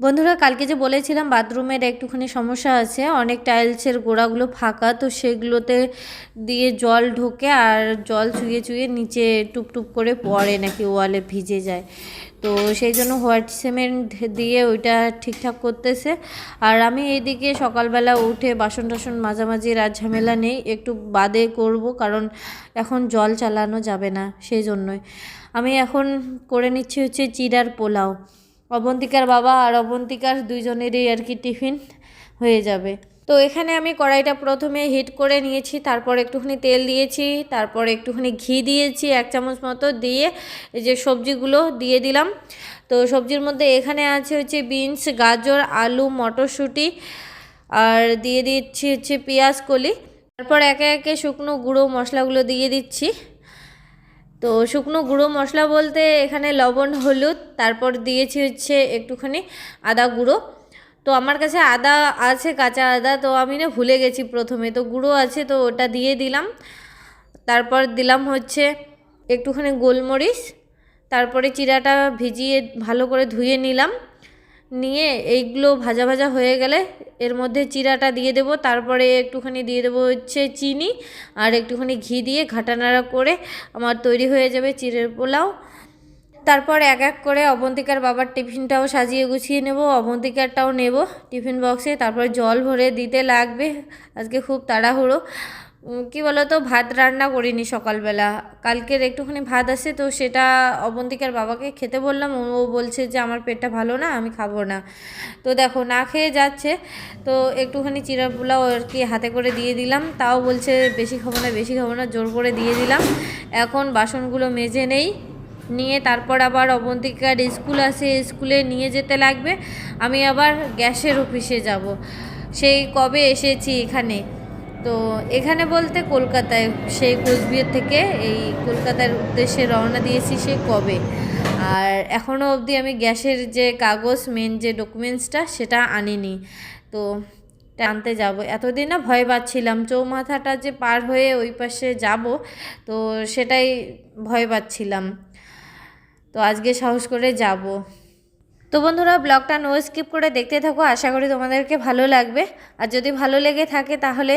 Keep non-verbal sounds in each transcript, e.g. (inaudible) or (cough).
বন্ধুরা, কালকে যে বলেছিলাম বাথরুমের একটুখানি সমস্যা আছে, অনেক টাইলসের গোড়াগুলো ফাঁকা, তো সেগুলোতে দিয়ে জল ঢোকে আর জল চুইয়ে চুইয়ে নিচে টুপটুপ করে পড়ে, নাকি ওয়ালে ভিজে যায়। তো সেই জন্য হোয়াইট সিমেন্ট দিয়ে ওইটা ঠিকঠাক করতেছে। আর আমি এইদিকে সকালবেলা উঠে বাসন টাসন মাঝামাঝি রাত ঝামেলা নেই, একটু বাদে করব, কারণ এখন জল চালানো যাবে না, সেই জন্যই। আমি এখন করে নিচ্ছি হচ্ছে চিড়ার পোলাও। অবন্তিকার বাবা আর অবন্তিকার দুইজনেরই আর কি টিফিন হয়ে যাবে। তো এখানে আমি কড়াইটা প্রথমে হিট করে নিয়েছি, তারপর একটুখানি তেল দিয়েছি, তারপর একটুখানি ঘি দিয়েছি, এক চামচ মতো দিয়ে এই যে সবজিগুলো দিয়ে দিলাম। তো সবজির মধ্যে এখানে আছে হচ্ছে বিনস, গাজর, আলু, মটরশুঁটি, আর দিয়ে দিচ্ছি হচ্ছে পেঁয়াজ, কলি। তারপর একে একে শুকনো, গুঁড়ো মশলাগুলো দিয়ে দিচ্ছি। তো শুকনো গুঁড়ো মশলা বলতে এখানে লবণ, হলুদ, তারপর দিয়েছি হচ্ছে একটুখানি আদা গুঁড়ো। তো আমার কাছে আদা আছে, কাঁচা আদা, তো আমি না ভুলে গেছি প্রথমে। তো গুঁড়ো আছে, তো ওটা দিয়ে দিলাম। তারপর দিলাম হচ্ছে একটুখানি গোলমরিচ, তারপরে চিরাটা ভিজিয়ে ভালো করে ধুয়ে নিলাম। নিয়ে এইগুলো ভাজা ভাজা হয়ে গেলে এর মধ্যে চিরাটা দিয়ে দেবো, তারপরে একটুখানি দিয়ে দেবো হচ্ছে চিনি আর একটুখানি ঘি দিয়ে ঘাটানাড়া করে আমার তৈরি হয়ে যাবে চিড়ের পোলাও। তারপর এক এক করে অবন্তিকার বাবার টিফিনটাও সাজিয়ে গুছিয়ে নেব, অবন্তিকারটাও নেব টিফিন বক্সে, তারপর জল ভরে দিতে লাগবে, আজকে খুব তাড়াহুড়ো। কি বলতো, ভাত রান্না করিনি সকালবেলা। কালকের একটুখানি ভাত আছে, তো সেটা অবন্তিকার বাবাকে খেতে বললাম। ও বলছে যে, আমার পেটটা ভালো না, আমি খাব না। তো দেখো, না খেয়ে যাচ্ছে। তো একটুখানি চিরা পোলাও আর কি হাতে করে দিয়ে দিলাম। তাও বলছে, বেশি খাব না, বেশি খাব না। জোর করে দিয়ে দিলাম। এখন বাসনগুলো মেজে নেই। নিয়ে তারপর আবার অবন্তিকার স্কুল আছে, স্কুলে নিয়ে যেতে লাগবে। আমি আবার গ্যাসের অফিসে যাব। সেই কবে এসেছি এখানে? তো এখানে বলতে কলকাতায়, সেই কোচবিহার থেকে এই কলকাতার উদ্দেশ্যে রওনা দিয়েছি সে কবে? আর এখনও অবধি আমি গ্যাসের যে কাগজ মেন যে ডকুমেন্টসটা সেটা আনিনি। তো টানতে যাব। এতদিন না ভয় পাচ্ছিলাম, চৌমাথাটা যে পার হয়ে ওই পাশে যাব, তো সেটাই ভয় পাচ্ছিলাম। তো আজকে সাহস করে যাব। তো বন্ধুরা, ব্লগটা নো স্কিপ করে দেখতে থাকো। আশা করি তোমাদেরকে ভালো লাগবে। আর যদি ভালো লেগে থাকে তাহলে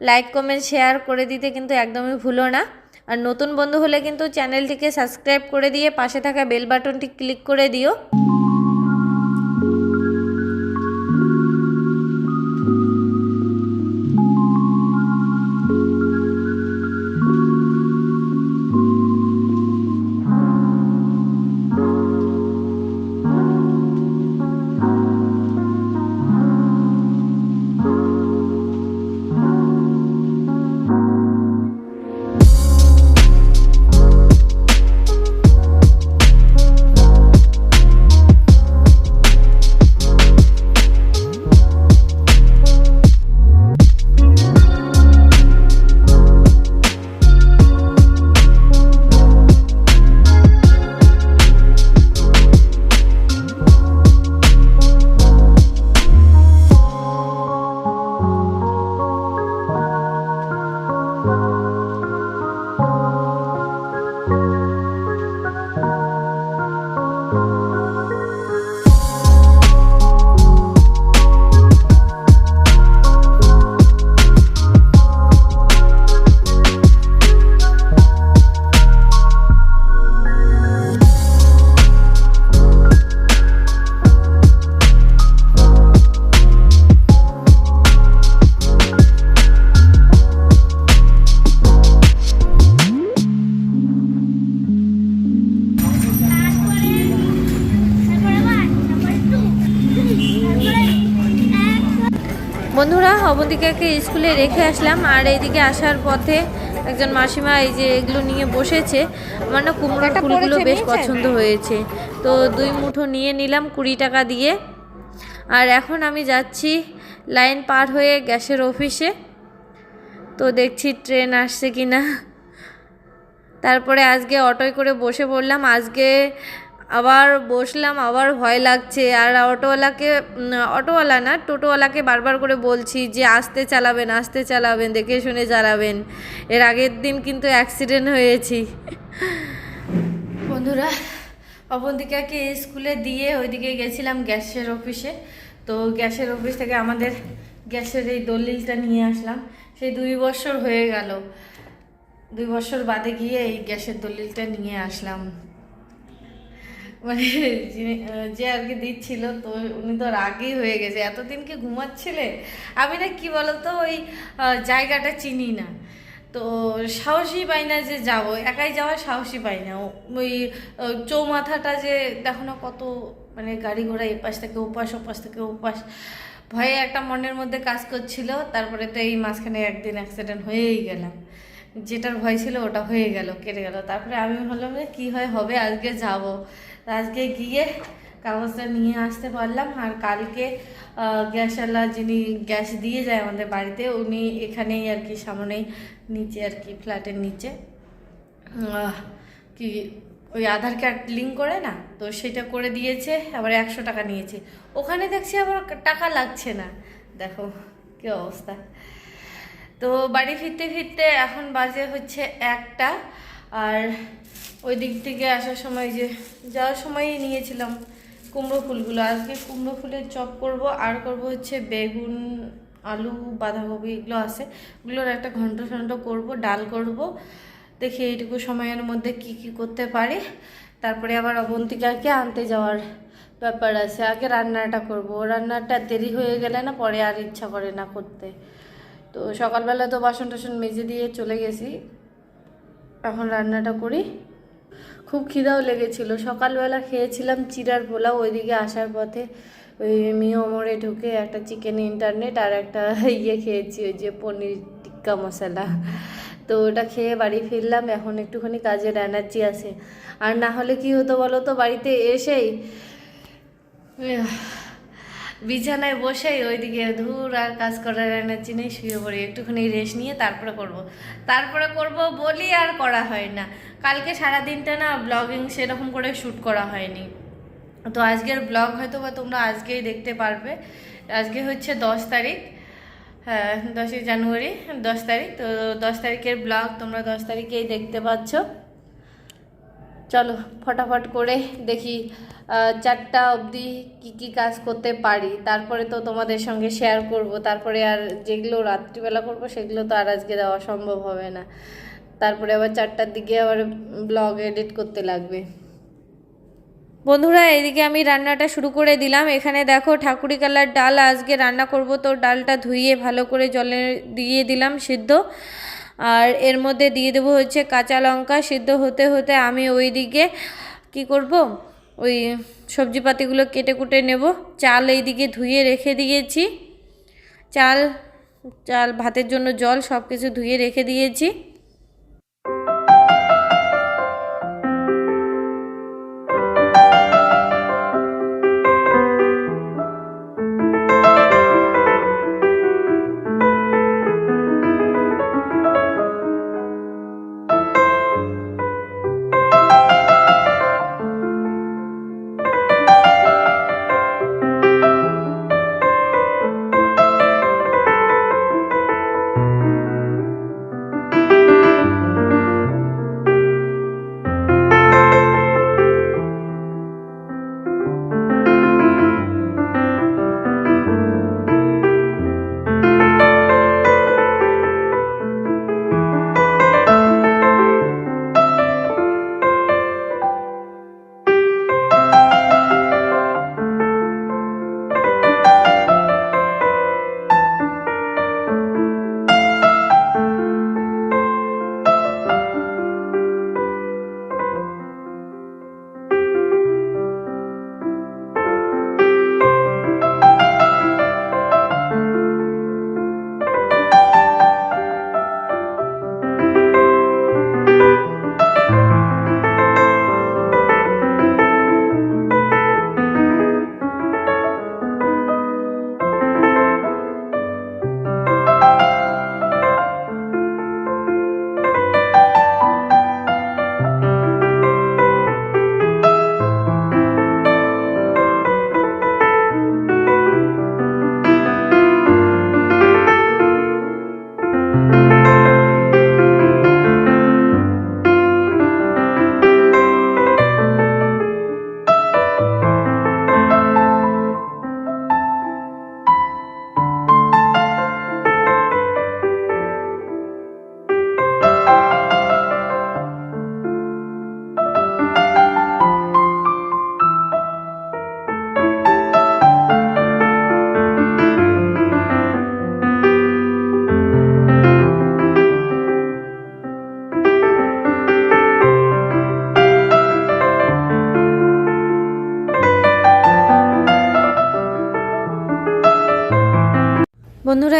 লাইক কমেন্ট শেয়ার করে দিতে কিন্তু একদমই ভুলো না। আর নতুন বন্ধু হলে কিন্তু চ্যানেলটিকে সাবস্ক্রাইব করে দিয়ে পাশে থাকা বেল বাটনটি ক্লিক করে দিও। অবন্তিকাকে স্কুলে রেখে আসলাম আর এইদিকে আসার পথে একজন মাসিমা এই যে এগুলো নিয়ে বসেছে। আমার না কুমড়োর ফুলগুলো বেশ পছন্দ হয়েছে। তো দুই মুঠো নিয়ে নিলাম কুড়ি টাকা দিয়ে। আর এখন আমি যাচ্ছি লাইন পার হয়ে গ্যাসের অফিসে। তো দেখছি ট্রেন আসছে কি না তারপরে আজকে অটোয় করে বসে পড়লাম। আজকে আবার বসলাম, আবার ভয় লাগছে। আর অটোওয়ালাকে অটোওয়ালা না, টোটোওয়ালাকে বারবার করে বলছি যে, আসতে চালাবেন আসতে চালাবেন, দেখে শুনে চালাবেন। এর আগের দিন কিন্তু অ্যাক্সিডেন্ট হয়েছি। বন্ধুরা অবন্তিকাকে স্কুলে দিয়ে ওইদিকে গেছিলাম গ্যাসের অফিসে। তো গ্যাসের অফিস থেকে আমাদের গ্যাসের এই দলিলটা নিয়ে আসলাম। সেই দুই বছর হয়ে গেল। দুই বছর বাদে গিয়ে এই গ্যাসের দলিলটা নিয়ে আসলাম। মানে যে আর কি দিচ্ছিল, তো উনি তো রাগই হয়ে গেছে। এতদিন কি ঘুমাচ্ছিলে? আমি না কি বলতো, ওই জায়গাটা চিনি না। তো সাহসই পাই না যে যাব। একাই যাওয়ার সাহসই পাই না। ওই চৌমাথাটা যে দেখো না কত মানে গাড়ি ঘোড়া এপাশ থেকে ওপাশ ওপাশ থেকে ওপাশ। ভয়ে একটা মনের মধ্যে কাজ করছিল, তারপরে তো এই মাঝখানে একদিন অ্যাক্সিডেন্ট হয়েই গেলাম। যেটার ভয় ছিল ওটা হয়ে গেল, কেটে গেল। তারপরে আমি ভাবলাম যে কী হয়, হবে, আজকে যাব। আজকে গিয়ে কাগজটা নিয়ে আসতে পারলাম। আর কালকে গ্যাসওয়ালা যিনি গ্যাস দিয়ে যায় আমাদের বাড়িতে, উনি এখানেই আর কি, সামনেই নিচে আর কি, ফ্ল্যাটের নিচে। কি ওই আধার কার্ড লিঙ্ক করে না? তো সেটা করে দিয়েছে, আবার একশো টাকা নিয়েছে। ওখানে দেখছি আবার টাকা লাগছে না। দেখো কি অবস্থা। তো বাড়ি ফিরতে ফিরতে এখন বাজে হচ্ছে একটা। আর ওই দিক থেকে আসার সময় যে যাওয়ার সময়ই নিয়েছিলাম কুমড়ো ফুলগুলো। আজকে কুমড়ো ফুলের চপ করব, আর করব হচ্ছে বেগুন, আলু, বাঁধাকপি, এগুলো আছে। ওগুলোর একটা ঘন্ট ঘন্ট করব, ডাল করব। দেখি এইটুকু সময়ের মধ্যে কি কি করতে পারি। তারপরে আবার অবন্তিকাকে আনতে যাওয়ার ব্যাপার আছে। আগে রান্নাটা করব। রান্নাটা দেরি হয়ে গেলে না পরে আর ইচ্ছা করে না করতে। তো সকালবেলা তো বাসন টাসন মেজে দিয়ে চলে গেছি। রান্নাটা করি। খুব খিদাও লেগেছিল। সকালবেলা খেয়েছিলাম চিরার পোলাও, ওইদিকে আসার পথে ওই মিও মোড়ে ঢুকে একটা চিকেন ইন্টারনেট আর একটা (laughs) ইয়ে খেয়েছি, ওই যে পনির টিক্কা মশলা। তো ওটা খেয়ে বাড়ি ফিরলাম। এখন একটুখানি কাজের এনার্জি আছে। আর না হলে কি হতো বলো তো, বাড়িতে এসেই বিছানায় বসেই ওইদিকে ধুর আর কাজ করার এনার্জি নেই শুয়ে পড়ি, একটুখানি রেস্ট নিয়ে তারপরে করব। তারপরে করব বলি আর করা হয় না। কালকে সারা দিনটা না ব্লগিং সেরকম করে শ্যুট করা হয়নি। তো আজকের ব্লগ হয়তো বা তোমরা আজকেই দেখতে পারবে। আজকে হচ্ছে দশ তারিখ হ্যাঁ দশই জানুয়ারি, দশ তারিখ। তো দশ তারিখের ব্লগ তোমরা দশ তারিখেই দেখতে পাচ্ছ। চলো ফটাফট করে দেখি চারটা অবধি কি কি কাজ করতে পারি। তারপরে তো তোমাদের সঙ্গে শেয়ার করব। তারপরে আর যেগুলো রাত্রিবেলা করব, সেগুলো তো আর আজকে দেওয়া সম্ভব হবে না। তারপরে আবার চারটার দিকে আবার ব্লগ এডিট করতে লাগবে। বন্ধুরা এদিকে আমি রান্নাটা শুরু করে দিলাম। এখানে দেখো, ঠাকুরি কালার ডাল আজকে রান্না করব। তো ডালটা ধুইয়ে ভালো করে জলে দিয়ে দিলাম সিদ্ধ। আর এর মধ্যে দিয়ে দেবো হচ্ছে কাঁচা লঙ্কা সিদ্ধ হতে হতে আমি ওই দিকে কি করব? ওই সবজিপাতিগুলো কেটে কুটে নেব। চাল এই দিকে ধুয়ে রেখে দিয়েছি। চাল চাল ভাতের জন্য জল সব কিছু ধুয়ে রেখে দিয়েছি।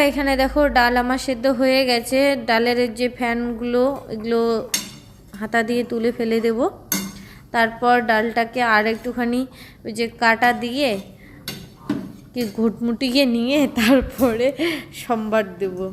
এখানে দেখো ডাল আমার সেদ্ধ হয়ে গেছে। ডালের যে ফ্যানগুলো, এগুলো হাতা দিয়ে তুলে ফেলে দেব। তারপর ডালটাকে আর একটুখানি ওই যে কাটা দিয়ে কি ঘুটমুটিয়ে নিয়ে তারপরে সম্বার দেবো।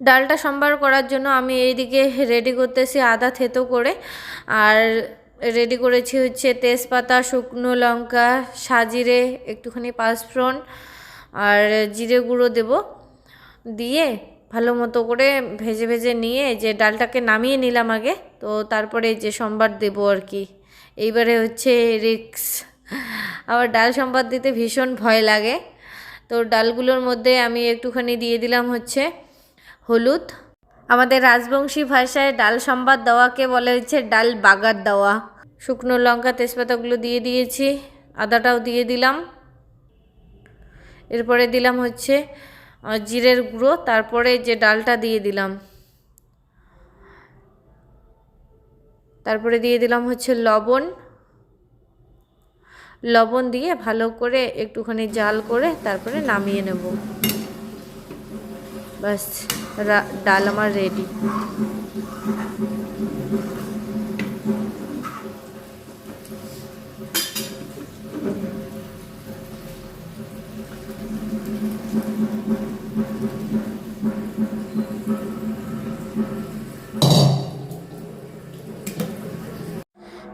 ডালটা সম্বার করার জন্য আমি এইদিকে রেডি করতেছি আদা থেতো করে। আর রেডি করেছি হচ্ছে তেজপাতা, শুকনো লঙ্কা, সাজিরে একটুখানি পাঁচফোড়ন আর জিরে গুঁড়ো দেব। দিয়ে ভালো মতো করে ভেজে ভেজে নিয়ে যে ডালটাকে নামিয়ে নিলাম আগে, তো তারপরে যে সম্বার দেব আর কি। এইবারে হচ্ছে রিক্স। আবার ডাল সম্বার দিতে ভীষণ ভয় লাগে। তো ডালগুলোর মধ্যে আমি একটুখানি দিয়ে দিলাম হচ্ছে হলুদ? আমাদের রাজবংশী ভাষায় ডাল সম্বাদ দেওয়াকে বলে হচ্ছে ডাল বাগার দেওয়া। শুকনো লঙ্কা, তেজপাতাগুলো দিয়ে দিয়েছি, আদাটাও দিয়ে দিলাম। এরপরে দিলাম হচ্ছে জিরের গুঁড়ো, তারপরে যে ডালটা দিয়ে দিলাম। তারপরে দিয়ে দিলাম হচ্ছে লবণ। লবণ দিয়ে ভালো করে একটুখানি জাল করে তারপরে নামিয়ে নেব। রা- ডাল আমার রেডি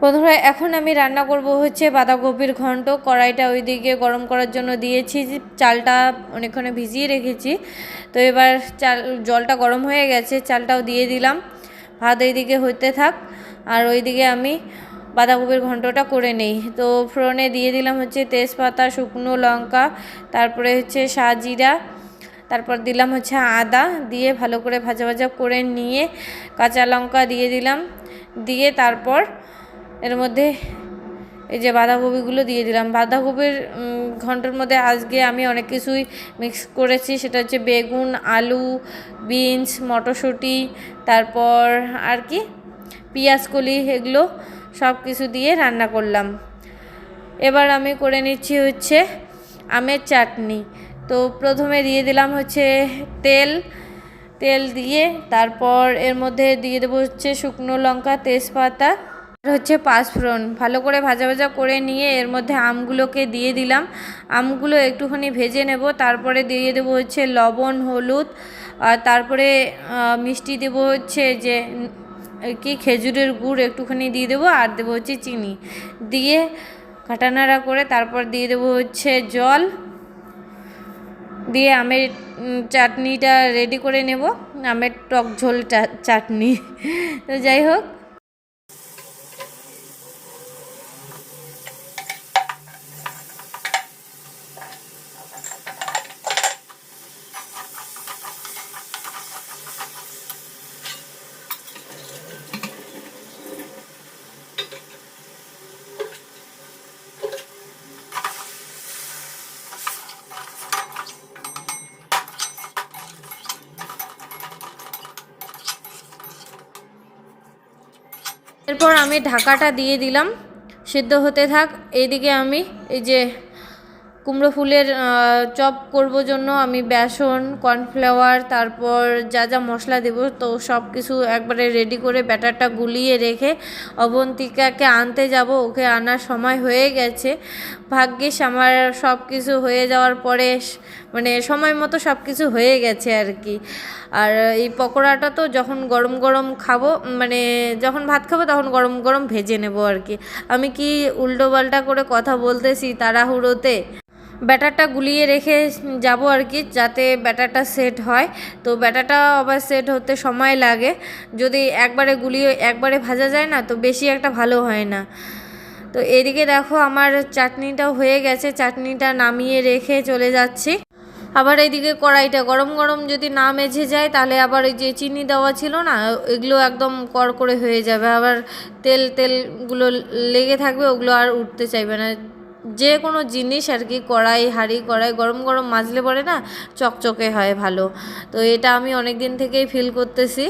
বন্ধুরা, এখন আমি রান্না করব হচ্ছে বাঁধাকপির ঘন্ট। কড়াইটা ওইদিকে গরম করার জন্য দিয়েছি। চালটা অনেকক্ষণে ভিজিয়ে রেখেছি। তো এবার চাল, জলটা গরম হয়ে গেছে, চালটাও দিয়ে দিলাম। ভাত এইদিকে হইতে থাক। আর ওইদিকে আমি বাঁধাকপির ঘন্টটা করে নেই। তো ফ্রনে দিয়ে দিলাম হচ্ছে তেজপাতা, শুকনো লঙ্কা, তারপরে হচ্ছে সাজিরা, তারপর দিলাম হচ্ছে আদা দিয়ে ভালো করে ভাজা ভাজা করে নিয়ে কাঁচা লঙ্কা দিয়ে দিলাম। দিয়ে তারপর এর মধ্যে এই যে বাঁধাকপিগুলো দিয়ে দিলাম। বাঁধাকপির ঘণ্টার মধ্যে আজকে আমি অনেক কিছুই মিক্স করেছি। সেটা হচ্ছে বেগুন, আলু, বিনস, মটরশুঁটি, তারপর আর কি পেঁয়াজকলি এগুলো সব কিছু দিয়ে রান্না করলাম। এবার আমি করে নিচ্ছি হচ্ছে আমের চাটনি। তো প্রথমে দিয়ে দিলাম হচ্ছে তেল। তেল দিয়ে তারপর এর মধ্যে দিয়ে দেবো হচ্ছে শুকনো লঙ্কা, তেজপাতা। হচ্ছে পাঁচফোড়ন ভালো করে ভাজা ভাজা করে নিয়ে এর মধ্যে আমগুলোকে দিয়ে দিলাম। আমগুলো একটুখানি ভেজে নেব, তারপরে দিয়ে দেবো হচ্ছে লবণ, হলুদ, আর তারপরে মিষ্টি দেবো হচ্ছে যে কি খেজুরের গুড় একটুখানি দিয়ে দেবো আর দেবো হচ্ছে চিনি। দিয়ে কাটানাড়া করে তারপর দিয়ে দেবো হচ্ছে জল। দিয়ে আমের চাটনিটা রেডি করে নেব। আমের টক ঝোল চাটনি। তো যাই হোক এরপর আমি ঢাকাটা দিয়ে দিলাম, সিদ্ধ হতে থাক। এইদিকে আমি এই যে কুমড়ো ফুলের চপ করব জন্য আমি বেসন, কর্নফ্লাওয়ার, তারপর যা যা মশলা দেব, তো সব কিছু একবারে রেডি করে ব্যাটারটা গুলিয়ে রেখে অবন্তিকাকে আনতে যাব। ওকে আনার সময় হয়ে গেছে। ভাগ্যিস আমার সব কিছু হয়ে যাওয়ার পরে মানে সময় মতো সব কিছু হয়ে গেছে আর কি। আর এই পকোড়াটা তো যখন গরম গরম খাব মানে যখন ভাত খাব তখন গরম গরম ভেজে নেব আর কি। আমি কি উল্টো পাল্টা করে কথা বলতেছি তাড়াহুড়োতে? ব্যাটারটা গুলিয়ে রেখে যাব আর কি, যাতে ব্যাটারটা সেট হয়। তো ব্যাটারটা আবার সেট হতে সময় লাগে। যদি একবারে গুলিয়ে, একবারে ভাজা যায় না, তো বেশি একটা ভালো হয় না। তো এদিকে দেখো আমার চাটনিটাও হয়ে গেছে, চাটনিটা নামিয়ে রেখে চলে যাচ্ছি। আবার এইদিকে কড়াইটা, গরম গরম যদি না মেঝে যায়, তাহলে আবার ওই যে চিনি দেওয়া ছিল না, এগুলো একদম কড়কড়ে হয়ে যাবে। আবার তেল, তেলগুলো লেগে থাকবে, ওগুলো আর উঠতে চাইবে না। যে কোনো জিনিস আর কি, কড়াই, হাঁড়ি, কড়াই গরম গরম মাজলে পরে না চকচকে হয় ভালো। তো এটা আমি অনেক দিন থেকেই ফিল করতেছি।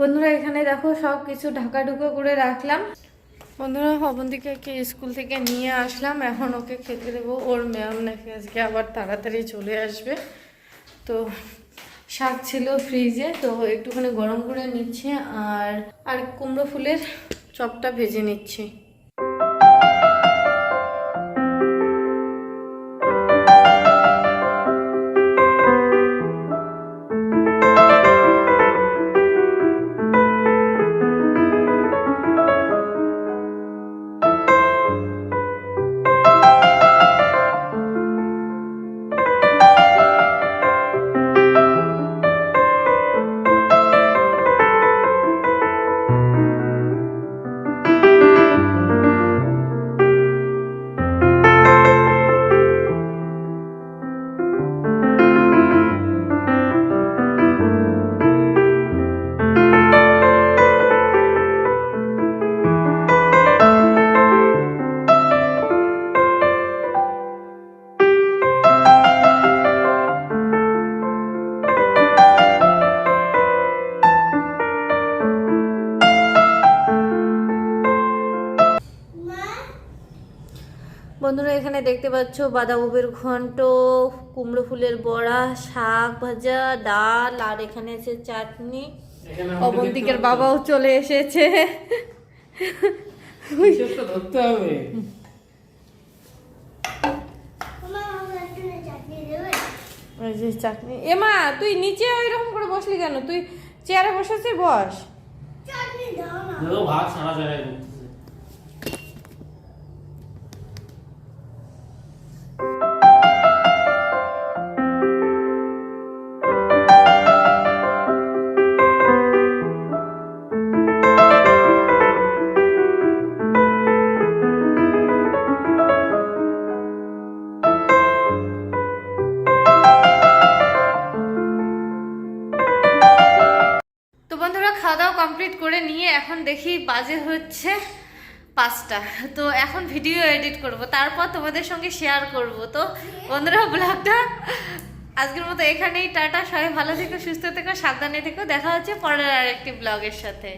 বন্ধুরা, এখানে দেখো সব কিছু ঢাকা ঢুকো করে রাখলাম। বন্ধুরা অবন্তিকাকে স্কুল থেকে নিয়ে আসলাম। এখন ওকে খেতে দেবো। ওর ম্যাম নাকি আজকে আবার তাড়াতাড়ি চলে আসবে। তো শাক ছিল ফ্রিজে তো একটুখানি গরম করে নিচ্ছি। আর আর কুমড়ো ফুলের চপটা ভেজে নিচ্ছি। বন্ধুরা এখানে দেখতে পাচ্ছ বাঁধাকপির ঘন্ট কুমড়ো ফুলের বড়া শাক ভাজা ডাল আর এখানে আছে চাটনি। অবন্তিকের বাবাও চলে এসেছে। ধরতে হবে। চাটনি এমা তুই নিচে ওইরকম করে বসলি কেন? তুই চেয়ারে বসেছিস বস। দেখো ভাত সারা জায়গায় করে নিয়ে এখন দেখি বাজে হচ্ছে পাঁচটা। তো এখন ভিডিও এডিট করব, তারপর তোমাদের সঙ্গে শেয়ার করব। তো বন্ধুরা ব্লগটা আজকের মতো এখানেই, টাটা, সবাই ভালো থেকো, সুস্থ থেকো, সাবধানে থেকো, দেখা হচ্ছে পরের আরেকটি ব্লগের সাথে।